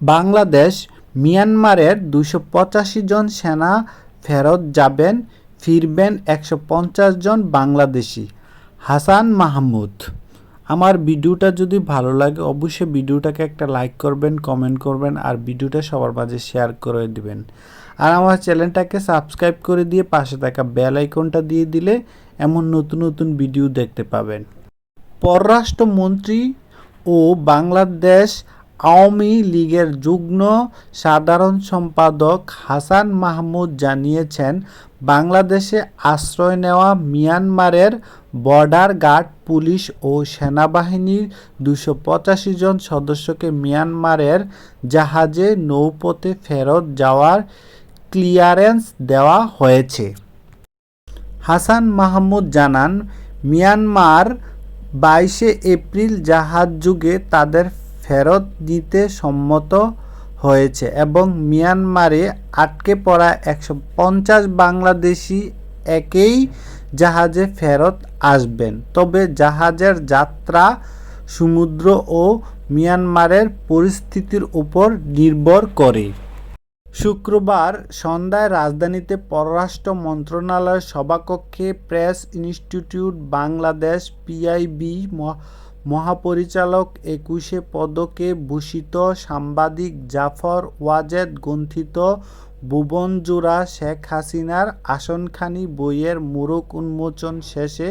বাংলাদেশ, মিয়ানমারের দুশো পঁচাশি জন সেনা ফেরত যাবেন, ফিরবেন একশো পঞ্চাশ জন বাংলাদেশি। হাসান মাহমুদ, আমার ভিডিওটা যদি ভালো লাগে অবশ্যই ভিডিওটাকে একটা লাইক করবেন, কমেন্ট করবেন আর ভিডিওটা সবার মাঝে শেয়ার করে দিবেন। আর আমার চ্যানেলটাকে সাবস্ক্রাইব করে দিয়ে পাশে থাকা বেল আইকনটা দিয়ে দিলে এমন নতুন নতুন ভিডিও দেখতে পাবেন। পররাষ্ট্রমন্ত্রী ও বাংলাদেশ আওয়ামী লীগের যুগ্ম সাধারণ সম্পাদক হাসান মাহমুদ জানিয়েছেন, বাংলাদেশে আশ্রয় নেওয়া মিয়ানমারের বর্ডার গার্ড, পুলিশ ও সেনাবাহিনীর দুশো পঁচাশি জন সদস্যকে মিয়ানমারের জাহাজে নৌপথে ফেরত যাওয়ার ক্লিয়ারেন্স দেওয়া হয়েছে। হাসান মাহমুদ জানান, মিয়ানমার বাইশে এপ্রিল জাহাজ যুগে তাদের ফেরত দিতে সম্মত হয়েছে এবং মিয়ানমারে আটকে পড়া একশো পঞ্চাশ বাংলাদেশি একেই জাহাজে ফেরত আসবেন। তবে জাহাজের যাত্রা সমুদ্র ও মিয়ানমারের পরিস্থিতির উপর নির্ভর করে। শুক্রবার সন্ধ্যায় রাজধানীতে পররাষ্ট্র মন্ত্রণালয়ের সভাকক্ষে প্রেস ইনস্টিটিউট বাংলাদেশ পিআইবি মহাপরিচালক একুশে পদকে ভূষিত সাংবাদিক জাফর ওয়াজেদ গ্রন্থিত ভুবনজোড়া শেখ হাসিনার আসনখানি বইয়ের মোড়ক উন্মোচন শেষে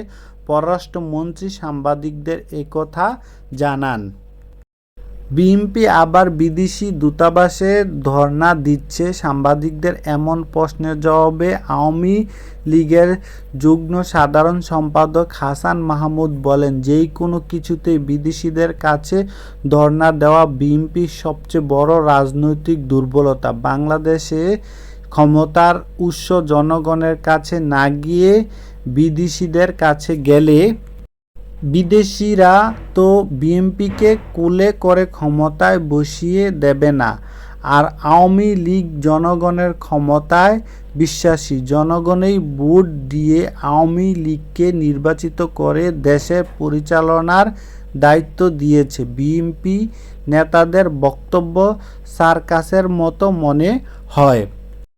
পররাষ্ট্রমন্ত্রী সাংবাদিকদের একথা জানান। বিএনপি আবার বিদেশি দূতাবাসে ধর্ণা দিচ্ছে। সাংবাদিকদের এমন প্রশ্নের জবাবে আওয়ামী লীগের যুগ্ম সাধারণ সম্পাদক হাসান মাহমুদ বলেন, যেই কোনো কিছুতেই বিদেশিদের কাছে ধর্ণা দেওয়া বিএনপির সবচেয়ে বড় রাজনৈতিক দুর্বলতা। বাংলাদেশে ক্ষমতার উৎস জনগণের কাছে না গিয়ে বিদেশিদের কাছে গেলে বিদেশিরা তো বিএনপিকে কুলে করে ক্ষমতায় বসিয়ে দেবে না, আর আওয়ামী লীগ জনগণের ক্ষমতায় বিশ্বাসী জনগণেই ভোট দিয়ে আওয়ামী লীগকে নির্বাচিত করে দেশের পরিচালনার দায়িত্ব দিয়েছে। বিএনপি নেতাদের বক্তব্য সার্কাসের মতো মনে হয়।